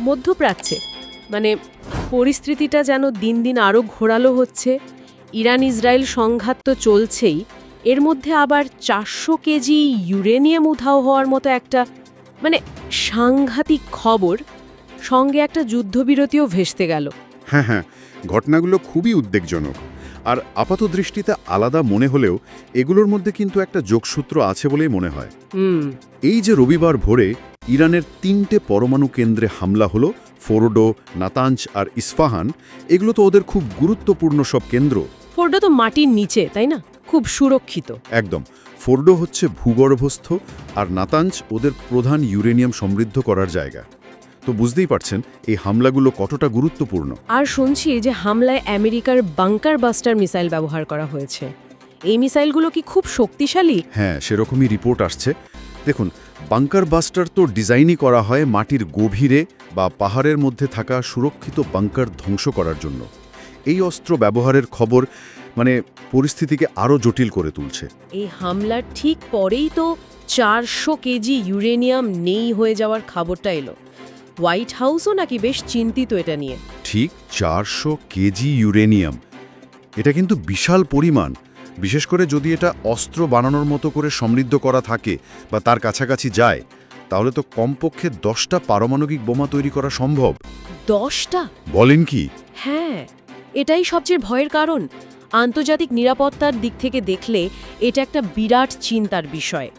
মধ্যপ্রাচ্যে। মানে পরিস্থিতিটা যেন দিন দিন আরও ঘোরালো হচ্ছে। ইরান ইসরায়েল সংঘাত তো চলছেই। এর মধ্যে আবার চারশো কেজি ইউরেনিয়াম উধাও হওয়ার মতো একটা মানে সাংঘাতিক খবর সঙ্গে একটা যুদ্ধবিরতিও ভেস্তে গেল। হ্যাঁ হ্যাঁ ঘটনাগুলো খুবই উদ্বেগজনক। আর আপাত দৃষ্টিতে আলাদা মনে হলেও এগুলোর মধ্যে কিন্তু একটা যোগসূত্র আছে বলেই মনে হয়। হুম। এই যে রবিবার ভোরে ইরানের তিনটে পরমাণু কেন্দ্রে হামলা হলো ফোরডো নাতাঞ্জ আর ইস্ফাহান। এগুলো তো ওদের খুব গুরুত্বপূর্ণ সব কেন্দ্র। ফোর্ডো তো মাটির নিচে তাই না? খুব সুরক্ষিত। একদম। ফোরডো হচ্ছে ভূগর্ভস্থ আর নাতাঞ্জ ওদের প্রধান ইউরেনিয়াম সমৃদ্ধ করার জায়গা। তো বুঝতেই পারছেন এই হামলাগুলো কতটা গুরুত্বপূর্ণ। আর শুনছি যে হামলায় আমেরিকার বাংকার বাস্টার মিসাইল ব্যবহার করা হয়েছে। এই মিসাইলগুলো কি খুব শক্তিশালী? হ্যাঁ সেরকমই রিপোর্ট আসছে। দেখুন বাংকার বাস্টার তো ডিজাইনই করা হয় মাটির গভীরে বা পাহাড়ের মধ্যে থাকা সুরক্ষিত বাংকার ধ্বংস করার জন্য। এই অস্ত্র ব্যবহারের খবর মানে পরিস্থিতিকে আরও জটিল করে তুলছে। এই হামলার ঠিক পরেই তো চারশো কেজি ইউরেনিয়াম নেই হয়ে যাওয়ার খবরটা এলো। হোয়াইট হাউসও নাকি বেশ চিন্তিত এটা নিয়ে। ঠিক চারশো কেজি ইউরেনিয়াম। এটা কিন্তু বিশাল পরিমাণ। বিশেষ করে যদি এটা অস্ত্র বানানোর মতো করে সমৃদ্ধ করা থাকে বা তার কাছাকাছি যায় তাহলে তো কমপক্ষে দশটা পারমাণবিক বোমা তৈরি করা সম্ভব। দশটা? বলেন কি? হ্যাঁ এটাই সবচেয়ে ভয়ের কারণ। আন্তর্জাতিক নিরাপত্তার দিক থেকে দেখলে এটা একটা বিরাট চিন্তার বিষয়।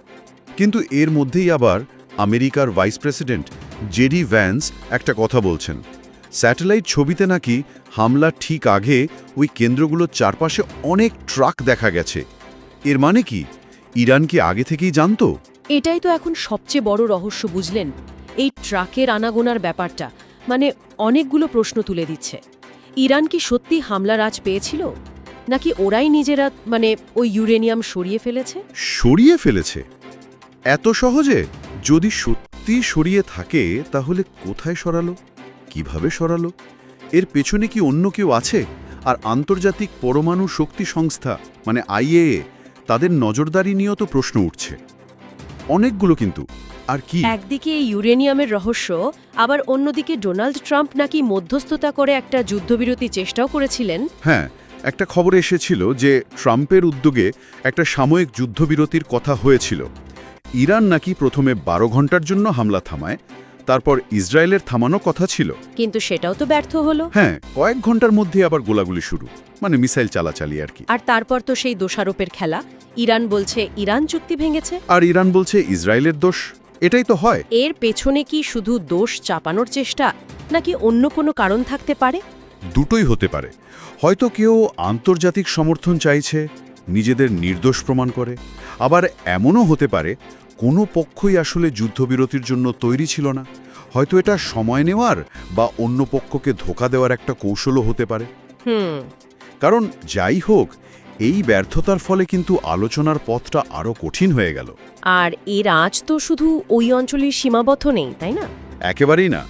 কিন্তু এর মধ্যেই আবার আমেরিকার ভাইস প্রেসিডেন্ট জেডি ভ্যান্স একটা কথা বলছেন। স্যাটেলাইট ছবিতে নাকি হামলা ঠিক আগে ওই কেন্দ্রগুলোর চারপাশে অনেক ট্রাক দেখা গেছে। এর মানে কি? ইরান কি আগে থেকেই জানতো? এটাই তো এখন সবচেয়ে বড় রহস্য বুঝলেন? এই ট্রাকের আনাগোনার ব্যাপারটা মানে অনেকগুলো প্রশ্ন তুলে দিচ্ছে। ইরান কি সত্যি হামলার আজ পেয়েছিল? নাকি ওরাই নিজেরা মানে ওই ইউরেনিয়াম সরিয়ে ফেলেছে? সরিয়ে ফেলেছে? এত সহজে? যদি সত্যি সরিয়ে থাকে তাহলে কোথায় সরালো? কীভাবে সরালো? এর পেছনে কি অন্য কেউ আছে? আর আন্তর্জাতিক পরমাণু শক্তি সংস্থা মানে আইএএ তাদের নজরদারি নিয়েও তো প্রশ্ন উঠছে। অনেকগুলো কিন্তু। আর কি? একদিকে এই ইউরেনিয়ামের রহস্য আবার অন্যদিকে ডোনাল্ড ট্রাম্প নাকি মধ্যস্থতা করে একটা যুদ্ধবিরতি চেষ্টাও করেছিলেন। হ্যাঁ একটা খবর এসেছিল যে ট্রাম্পের উদ্যোগে একটা সাময়িক যুদ্ধবিরতির কথা হয়েছিল। ইরান নাকি প্রথমে বারো ঘণ্টার জন্য হামলা থামায় তারপর ইসরায়েলের থামানো কথা ছিল। কিন্তু সেটাও তো ব্যর্থ হলো। হ্যাঁ কয়েক ঘণ্টার মধ্যে আবার গোলাগুলি শুরু মানে মিসাইল চালাচালি আর কি। আর তারপর তো সেই দোষারোপের খেলা। ইরান বলছে ইরান চুক্তি ভেঙেছে। আর ইরান বলছে ইসরায়েলের দোষ এটাই তো হয়। এর পেছনে কি শুধু দোষ চাপানোর চেষ্টা নাকি অন্য কোনো কারণ থাকতে পারে? দুটোই হতে পারে। হয়তো কেউ আন্তর্জাতিক সমর্থন চাইছে নিজেদের নির্দোষ প্রমাণ করে। আবার এমনও হতে পারে কোনো পক্ষই আসলে যুদ্ধবিরতির জন্য তৈরি ছিল না। হয়তো এটা সময় নেওয়ার বা অন্য পক্ষকে ধোকা দেওয়ার একটা কৌশলও হতে পারে। হুম। কারণ যাই হোক এই ব্যর্থতার ফলে কিন্তু আলোচনার পথটা আরও কঠিন হয়ে গেল। আর এর আজ তো শুধু ওই অঞ্চলের সীমাবদ্ধ নেই তাই না? একেবারেই না।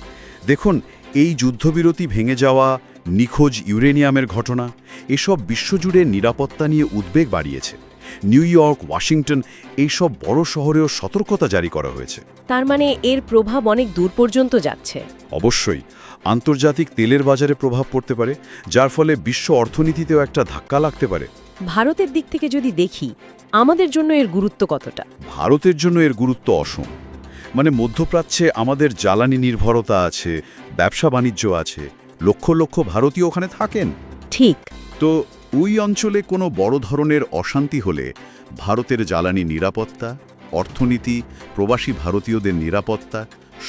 দেখুন এই যুদ্ধবিরতি ভেঙে যাওয়া নিখোঁজ ইউরেনিয়ামের ঘটনা এসব বিশ্বজুড়ে নিরাপত্তা নিয়ে উদ্বেগ বাড়িয়েছে। নিউ ইয়র্ক ওয়াশিংটন এইসব বড় শহরেও সতর্কতা জারি করা হয়েছে। তার মানে এর প্রভাব অনেক দূর পর্যন্ত যাচ্ছে। অবশ্যই আন্তর্জাতিক তেলের বাজারে প্রভাব পড়তে পারে যার ফলে বিশ্ব অর্থনীতিতেও একটা ধাক্কা লাগতে পারে। ভারতের দিক থেকে যদি দেখি আমাদের জন্য এর গুরুত্ব কতটা? ভারতের জন্য এর গুরুত্ব অসম। মানে মধ্যপ্রাচ্যে আমাদের জ্বালানি নির্ভরতা আছে ব্যবসা বাণিজ্য আছে লক্ষ লক্ষ ভারতীয় ওখানে থাকেন। ঠিক। তো ওই অঞ্চলে কোনো বড় ধরনের অশান্তি হলে ভারতের জ্বালানি নিরাপত্তা, অর্থনীতি, প্রবাসী ভারতীয়দের নিরাপত্তা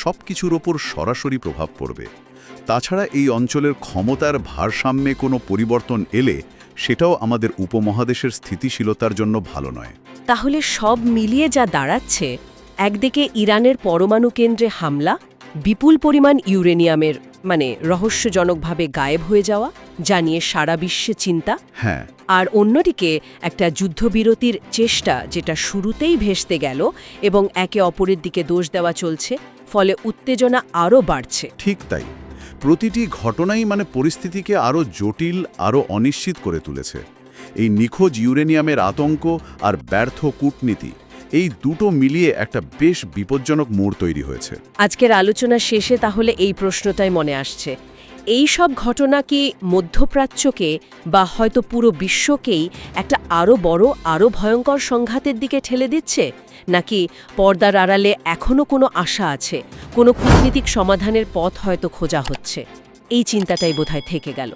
সব কিছুর ওপর সরাসরি প্রভাব পড়বে। তাছাড়া এই অঞ্চলের ক্ষমতার ভারসাম্যে কোনো পরিবর্তন এলে সেটাও আমাদের উপমহাদেশের স্থিতিশীলতার জন্য ভালো নয়। তাহলে সব মিলিয়ে যা দাঁড়াচ্ছে, একদিকে ইরানের পরমাণু কেন্দ্রে হামলা, বিপুল পরিমাণ ইউরেনিয়ামের মানে রহস্যজনকভাবে গায়েব হয়ে যাওয়া যা নিয়ে সারা বিশ্বে চিন্তা। হ্যাঁ। আর অন্যদিকে একটা যুদ্ধবিরতির চেষ্টা যেটা শুরুতেই ভেস্তে গেল এবং একে অপরের দিকে দোষ দেওয়া চলছে ফলে উত্তেজনা আরও বাড়ছে। ঠিক তাই। প্রতিটি ঘটনাই মানে পরিস্থিতিকে আরও জটিল আরও অনিশ্চিত করে তুলেছে। এই নিখোঁজ ইউরেনিয়ামের আতঙ্ক আর ব্যর্থ কূটনীতি এই দুটো মিলিয়ে একটা বেশ বিপজ্জনক মোড় তৈরি হয়েছে। আজকের আলোচনা শেষে তাহলে এই প্রশ্নটাই মনে আসছে। এই সব ঘটনা কি মধ্যপ্রাচ্যকে বা হয়তো পুরো বিশ্বকেই একটা আরও বড় আরও ভয়ঙ্কর সংঘাতের দিকে ঠেলে দিচ্ছে? নাকি পর্দার আড়ালে এখনও কোনো আশা আছে? কোনো কূটনীতিক সমাধানের পথ হয়তো খোঁজা হচ্ছে? এই চিন্তাটাই বোধহয় থেকে গেল।